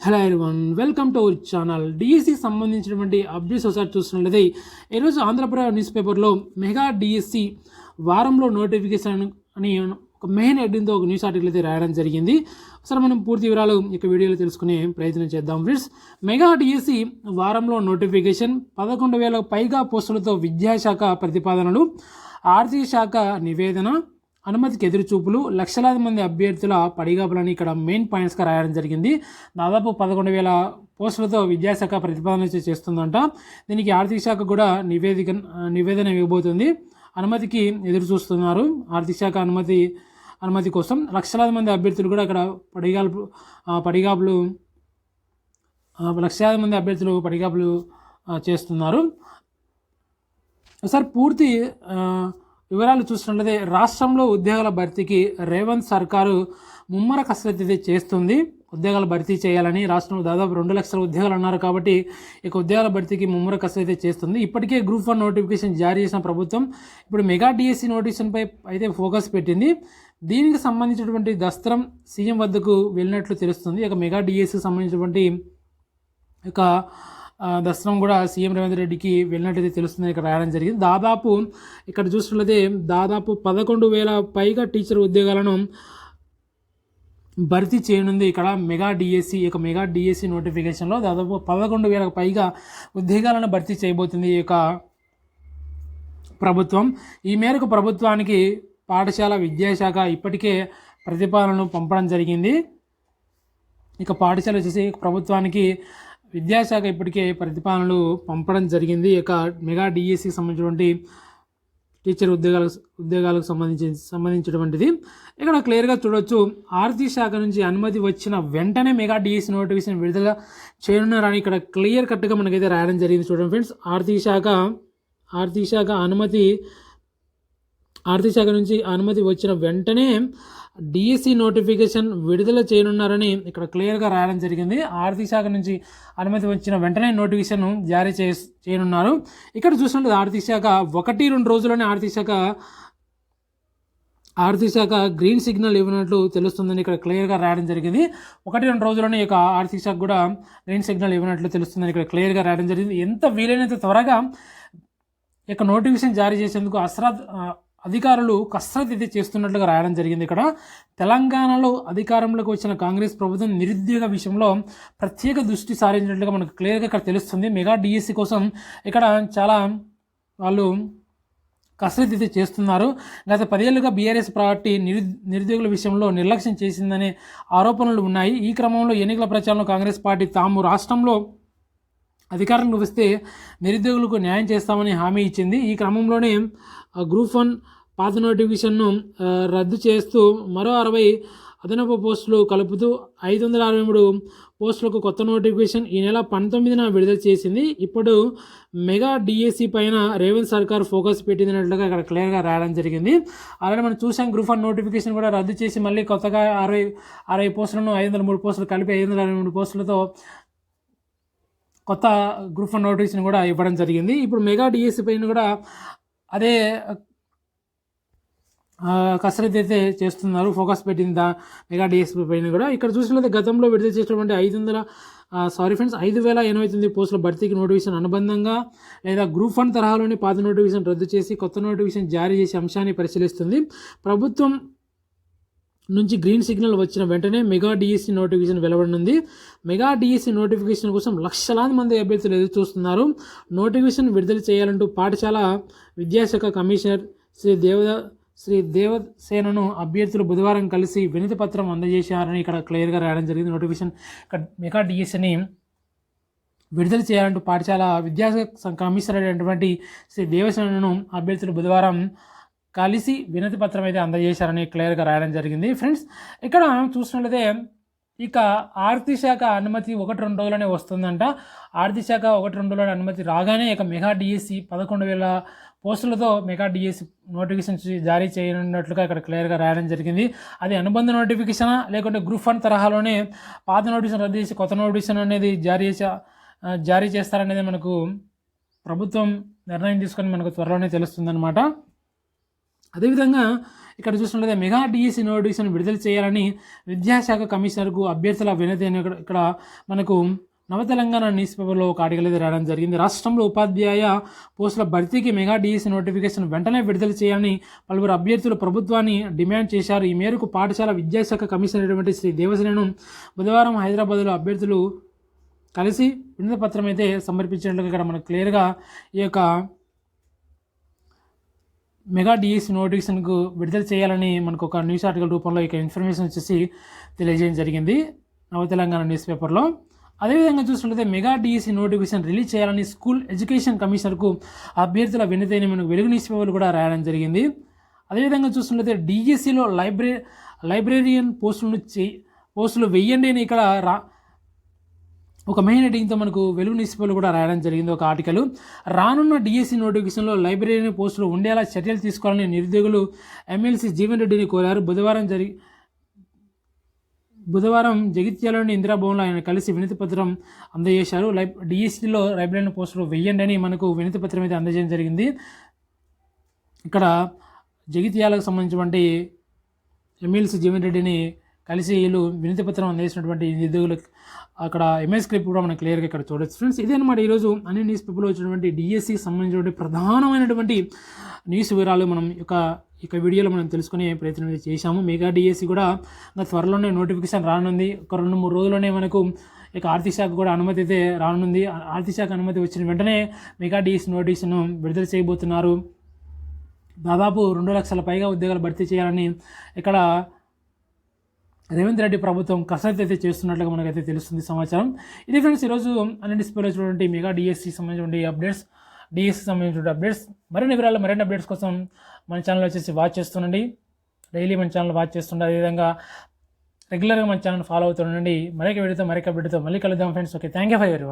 Hello one welcome to our channel DSC సంబంధించినటువంటి updates ఒకసారి చూస్తున్నట్లయితే ఈరోజు ఆంధ్రప్రదేశ్ న్యూస్ పేపర్లో మెగా డిఎస్సి వారంలో నోటిఫికేషన్ అని ఒక మెయిన్ హెడ్డింగ్తో ఒక న్యూస్ ఆర్టికల్ అయితే రాయడం జరిగింది. ఒకసారి మనం పూర్తి వివరాలు ఇక వీడియోలో తెలుసుకునే ప్రయత్నం చేద్దాం ఫ్రెండ్స్. మెగా డిఎస్సి వారంలో నోటిఫికేషన్ పదకొండు వేల పైగా పోస్టులతో విద్యాశాఖ ప్రతిపాదనలు ఆర్థిక శాఖ నివేదన అనుమతికి ఎదురుచూపులు లక్షలాది మంది అభ్యర్థుల పడిగాపులని ఇక్కడ మెయిన్ పాయింట్స్గా రాయడం జరిగింది. దాదాపు పదకొండు వేల పోస్టులతో విద్యాశాఖ ప్రతిపాదన చేస్తుందంట. దీనికి ఆర్థిక శాఖ కూడా నివేదిక నివేదన ఇవ్వబోతుంది. అనుమతికి ఎదురు చూస్తున్నారు ఆర్థిక శాఖ అనుమతి అనుమతి కోసం లక్షలాది మంది అభ్యర్థులు కూడా ఇక్కడ పడిగాపు పడిగాపులు లక్షలాది మంది అభ్యర్థులు పడిగాపులు చేస్తున్నారు. సార్ పూర్తి వివరాలు చూసినట్లయితే రాష్ట్రంలో ఉద్యోగాల భర్తీకి రేవంత్ సర్కారు ముమ్మర కసరత్తు అయితే చేస్తుంది. ఉద్యోగాల భర్తీ చేయాలని రాష్ట్రంలో దాదాపు రెండు లక్షల ఉద్యోగాలు అన్నారు కాబట్టి ఇక ఉద్యోగాల భర్తీకి ముమ్మర కసరత్తు అయితే చేస్తుంది. ఇప్పటికే గ్రూప్ వన్ నోటిఫికేషన్ జారీ చేసిన ప్రభుత్వం ఇప్పుడు మెగా డిఎస్సి నోటిఫికేషన్పై అయితే ఫోకస్ పెట్టింది. దీనికి సంబంధించినటువంటి దస్త్రం సీఎం వద్దకు వెళ్ళినట్లు తెలుస్తుంది. ఇక మెగా డిఎస్సికి సంబంధించినటువంటి ఇక దర్శనం కూడా సీఎం రేవంత్ రెడ్డికి వెళ్ళినట్టయితే తెలుస్తుంది ఇక్కడ రాయడం జరిగింది. దాదాపు ఇక్కడ చూసినట్లయితే దాదాపు పదకొండు వేల పైగా టీచర్ ఉద్యోగాలను భర్తీ చేయనుంది ఇక్కడ మెగా డిఎస్సి యొక్క మెగా డిఎస్సి నోటిఫికేషన్లో. దాదాపు పదకొండు వేలకు పైగా ఉద్యోగాలను భర్తీ చేయబోతుంది ఈ యొక్క ప్రభుత్వం. ఈ మేరకు ప్రభుత్వానికి పాఠశాల విద్యాశాఖ ఇప్పటికే ప్రతిపాదనలు పంపడం జరిగింది. ఇక పాఠశాల వచ్చేసి ప్రభుత్వానికి విద్యాశాఖ ఇప్పటికే ప్రతిపాదనలు పంపడం జరిగింది. ఇక మెగా డిఎస్సికి సంబంధించినటువంటి టీచర్ ఉద్యోగాల ఉద్యోగాలకు సంబంధించి సంబంధించినటువంటిది. ఇక్కడ క్లియర్గా చూడొచ్చు ఆర్థిక శాఖ నుంచి అనుమతి వచ్చిన వెంటనే మెగా డిఎస్సి నోటిఫికేషన్ విడుదల చేయనున్నారని ఇక్కడ క్లియర్ కట్గా మనకైతే రాయడం జరిగింది చూడండి ఫ్రెండ్స్. ఆర్థిక శాఖ ఆర్థిక శాఖ అనుమతి ఆర్థిక శాఖ నుంచి అనుమతి వచ్చిన వెంటనే డిఎస్సి నోటిఫికేషన్ విడుదల చేయనున్నారని ఇక్కడ క్లియర్గా రాయడం జరిగింది. ఆర్థిక శాఖ నుంచి అనుమతి వచ్చిన వెంటనే నోటిఫికేషన్ జారీ చే చేయనున్నారు. ఇక్కడ చూసినట్టు ఆర్థిక శాఖ ఒకటి రెండు రోజుల్లోనే ఆర్థిక శాఖ ఆర్థిక శాఖ గ్రీన్ సిగ్నల్ ఇవ్వనట్లు తెలుస్తుందని ఇక్కడ క్లియర్గా రాయడం జరిగింది. ఒకటి రెండు రోజుల్లోనే ఈ ఆర్థిక శాఖ కూడా గ్రీన్ సిగ్నల్ ఇవ్వనట్లు తెలుస్తుందని ఇక్కడ క్లియర్గా రాయడం జరిగింది. ఎంత వీలైనంత త్వరగా ఇక యొక్క నోటిఫికేషన్ జారీ చేసేందుకు అసరత్ అధికారులు కసరత్ అయితే చేస్తున్నట్లుగా రాయడం జరిగింది. ఇక్కడ తెలంగాణలో అధికారంలోకి వచ్చిన కాంగ్రెస్ ప్రభుత్వం నిరుద్యోగ విషయంలో ప్రత్యేక దృష్టి సారించినట్లుగా మనకు క్లియర్గా ఇక్కడ తెలుస్తుంది. మెగా డిఎస్సి కోసం ఇక్కడ చాలా వాళ్ళు కసరత్తు అయితే చేస్తున్నారు. గత పదేళ్ళుగా బీఆర్ఎస్ పార్టీ నిరు నిరుద్యోగుల విషయంలో నిర్లక్ష్యం చేసిందనే ఆరోపణలు ఉన్నాయి. ఈ క్రమంలో ఎన్నికల ప్రచారంలో కాంగ్రెస్ పార్టీ తాము రాష్ట్రంలో అధికారంలో వస్తే నిరుద్యోగులకు న్యాయం చేస్తామని హామీ ఇచ్చింది. ఈ క్రమంలోనే గ్రూప్ వన్ పాత నోటిఫికేషన్ను రద్దు చేస్తూ మరో అరవై అదనపు పోస్టులు కలుపుతూ ఐదు వందల అరవై మూడు పోస్టులకు కొత్త నోటిఫికేషన్ ఈ నెల పంతొమ్మిదిన విడుదల చేసింది. ఇప్పుడు మెగా డిఎస్సి పైన రేవంత్ సర్కార్ ఫోకస్ పెట్టినట్లుగా ఇక్కడ క్లియర్గా రాయడం జరిగింది. అలాగే మనం చూసాం గ్రూప్ వన్ నోటిఫికేషన్ కూడా రద్దు చేసి మళ్ళీ కొత్తగా అరవై అరవై పోస్టులను ఐదు వందల మూడు పోస్టులు కలిపి ఐదు వందల అరవై మూడు పోస్టులతో కొత్త గ్రూప్ వన్ నోటిఫికేషన్ కూడా ఇవ్వడం జరిగింది. ఇప్పుడు మెగా డిఎస్సి పైన కూడా అదే కసరత్ కసరత్తు అయితే చేస్తున్నారు. ఫోకస్ పెట్టింది దా మెగా డిఎస్పీ పైన కూడా. ఇక్కడ చూసినట్లయితే గతంలో విడుదల చేసినటువంటి ఐదు వందల సారీ ఫ్రెండ్స్ ఐదు వేల ఎనభై తొమ్మిది పోస్టుల భర్తీకి నోటిఫికేషన్ అనుబంధంగా లేదా గ్రూప్ వన్ తరహాలోని పాత నోటిఫికేషన్ రద్దు చేసి కొత్త నోటిఫికేషన్ జారీ చేసే అంశాన్ని పరిశీలిస్తుంది. ప్రభుత్వం నుంచి గ్రీన్ సిగ్నల్ వచ్చిన వెంటనే మెగా డిఎస్సి నోటిఫికేషన్ వెలువడనుంది. మెగా డిఎస్సి నోటిఫికేషన్ కోసం లక్షలాది మంది అభ్యర్థులు ఎదురు చూస్తున్నారు నోటిఫికేషన్ విడుదల చేయాలంటూ పాఠశాల విద్యాశాఖ కమిషనర్ శ్రీ దేవద శ్రీ దేవసేనను అభ్యర్థులు బుధవారం కలిసి వినతి పత్రం అందజేశారని ఇక్కడ క్లియర్గా రాయడం జరిగింది. నోటిఫికేషన్ ఇక్కడ మెగా డిఎస్సిని విడుదల చేయాలంటూ పాఠశాల విద్యాశాఖ కమిషనర్ అయినటువంటి శ్రీ దేవసేనను అభ్యర్థులు బుధవారం కలిసి వినతి పత్రం అయితే అందజేశారని క్లియర్గా రాయడం జరిగింది. ఫ్రెండ్స్ ఇక్కడ చూసినట్లయితే ఇక ఆర్థిక శాఖ అనుమతి ఒకటి రెండు రోజులనే వస్తుందంట. ఆర్థిక శాఖ ఒకటి రెండు రోజుల అనుమతి రాగానే ఇక మెగా డిఎస్సి పదకొండు వేల పోస్టులతో మెగా డిఎస్సి నోటిఫికేషన్ జారీ చేయనున్నట్లుగా ఇక్కడ క్లియర్గా రాయడం జరిగింది. అది అనుబంధ నోటిఫికేషనా లేకుంటే గ్రూప్ వన్ తరహాలోనే పాత నోటిఫికేషన్ రద్దు చేసి కొత్త నోటిఫికేషన్ అనేది జారీ చేసే జారీ చేస్తారనేది మనకు ప్రభుత్వం నిర్ణయం తీసుకొని మనకు త్వరలోనే తెలుస్తుందన్నమాట. అదేవిధంగా ఇక్కడ చూసినట్లయితే మెగా డిఎస్సి నోటిఫికేషన్ విడుదల చేయాలని విద్యాశాఖ కమిషనర్కు అభ్యర్థుల వినతి అని ఇక్కడ- మనకు నవ తెలంగాణ న్యూస్ పేపర్లో ఒక ఆర్టికల్ అయితే రావడం జరిగింది. రాష్ట్రంలో ఉపాధ్యాయ పోస్టుల భర్తీకి మెగా డిఎస్సి నోటిఫికేషన్ వెంటనే విడుదల చేయాలని పలువురు అభ్యర్థులు ప్రభుత్వాన్ని డిమాండ్ చేశారు. ఈ మేరకు పాఠశాల విద్యాశాఖ కమిషనర్ అయినటువంటి శ్రీ దేవసేనను బుధవారం హైదరాబాద్లో అభ్యర్థులు కలిసి వినతి పత్రం అయితే సమర్పించినట్లుగా ఇక్కడ మనకు క్లియర్గా ఈ యొక్క మెగా డిఎస్సి నోటిఫికేషన్కు విడుదల చేయాలని మనకు ఒక న్యూస్ ఆర్టికల్ రూపంలో ఇక ఇన్ఫర్మేషన్ వచ్చేసి తెలియజేయడం జరిగింది నవ తెలంగాణ న్యూస్ పేపర్లో. అదేవిధంగా చూసినట్లయితే మెగా డిఎస్సి నోటిఫికేషన్ రిలీజ్ చేయాలని స్కూల్ ఎడ్యుకేషన్ కమిషనర్కు అభ్యర్థుల వినతైన మనకు వెలుగు న్యూస్ పేపర్లు కూడా రాయడం జరిగింది. అదేవిధంగా చూసినట్లయితే డిఎస్సిలో లైబ్రరీ లైబ్రేరియన్ పోస్టులను చే పోస్టులు వెయ్యండి అని ఇక్కడ రా ఒక మెయిన్ హెడ్డింగ్తో మనకు వెలుగు న్యూస్ పేపర్లు కూడా రాయడం జరిగింది ఒక ఆర్టికల్. రానున్న డిఎస్సి నోటిఫికేషన్లో లైబ్రరీ పోస్టులు ఉండేలా చర్యలు తీసుకోవాలని నిరుద్యోగులు ఎమ్మెల్సీ జీవన్ రెడ్డిని కోరారు. బుధవారం జరిగి బుధవారం జగిత్యాలలోని ఇందిరాభవన్లో ఆయన కలిసి వినతిపత్రం అందజేశారు. లై డిఎస్సిలో లైబ్రరీ పోస్టులు వెయ్యండి అని మనకు వినతిపత్రం అయితే అందజేయడం జరిగింది. ఇక్కడ జగిత్యాలకు సంబంధించినటువంటి ఎమ్మెల్సీ జీవన్ రెడ్డిని కలిసి వీళ్ళు వినతి పత్రం అందించినటువంటి నిరుద్యోగులు అక్కడ ఎంఎస్ క్లిప్ కూడా మనం క్లియర్గా ఇక్కడ చూడొచ్చు. ఫ్రెండ్స్ ఇదే అనమాట ఈరోజు అన్ని న్యూస్ పేపర్లో వచ్చినటువంటి డిఎస్సికి సంబంధించినటువంటి ప్రధానమైనటువంటి న్యూస్ వివరాలు మనం యొక్క ఇక వీడియోలో మనం తెలుసుకునే ప్రయత్నం చేశాము. మెగా డిఎస్సి కూడా ఇంకా త్వరలోనే నోటిఫికేషన్ రానుంది. ఒక రెండు మూడు రోజుల్లోనే మనకు ఇక ఆర్థిక శాఖ కూడా అనుమతి అయితే రానుంది. ఆర్థిక శాఖ అనుమతి వచ్చిన వెంటనే మెగా డిఎస్సి నోటీసును విడుదల చేయబోతున్నారు. దాదాపు రెండు లక్షల పైగా ఉద్యోగాలు భర్తీ చేయాలని ఇక్కడ రేవంత్ రెడ్డి ప్రభుత్వం కసరత్తు అయితే చేస్తున్నట్లుగా మనకైతే తెలుస్తుంది సమాచారం. ఇది ఫ్రెండ్స్ ఈరోజు అన్ని డిస్ప్లేలో మెగా డిఎస్సి సంబంధించిన అప్డేట్స్ డిఎస్సి సంబంధించిన అప్డేట్స్ మరిన్ని వివరాలు మరిన్ని అప్డేట్స్ కోసం మన ఛానల్ వచ్చేసి వాచ్ చేస్తుండండి. డైలీ మన ఛానల్ వాచ్ చేస్తుండే అదేవిధంగా రెగ్యులర్గా మన ఛానల్ ఫాలో అవుతుండండి. మరొక వీడియోతో మరొక వీడియోతో మళ్ళీ కలుద్దాం friends. Okay thank you for ఎవరి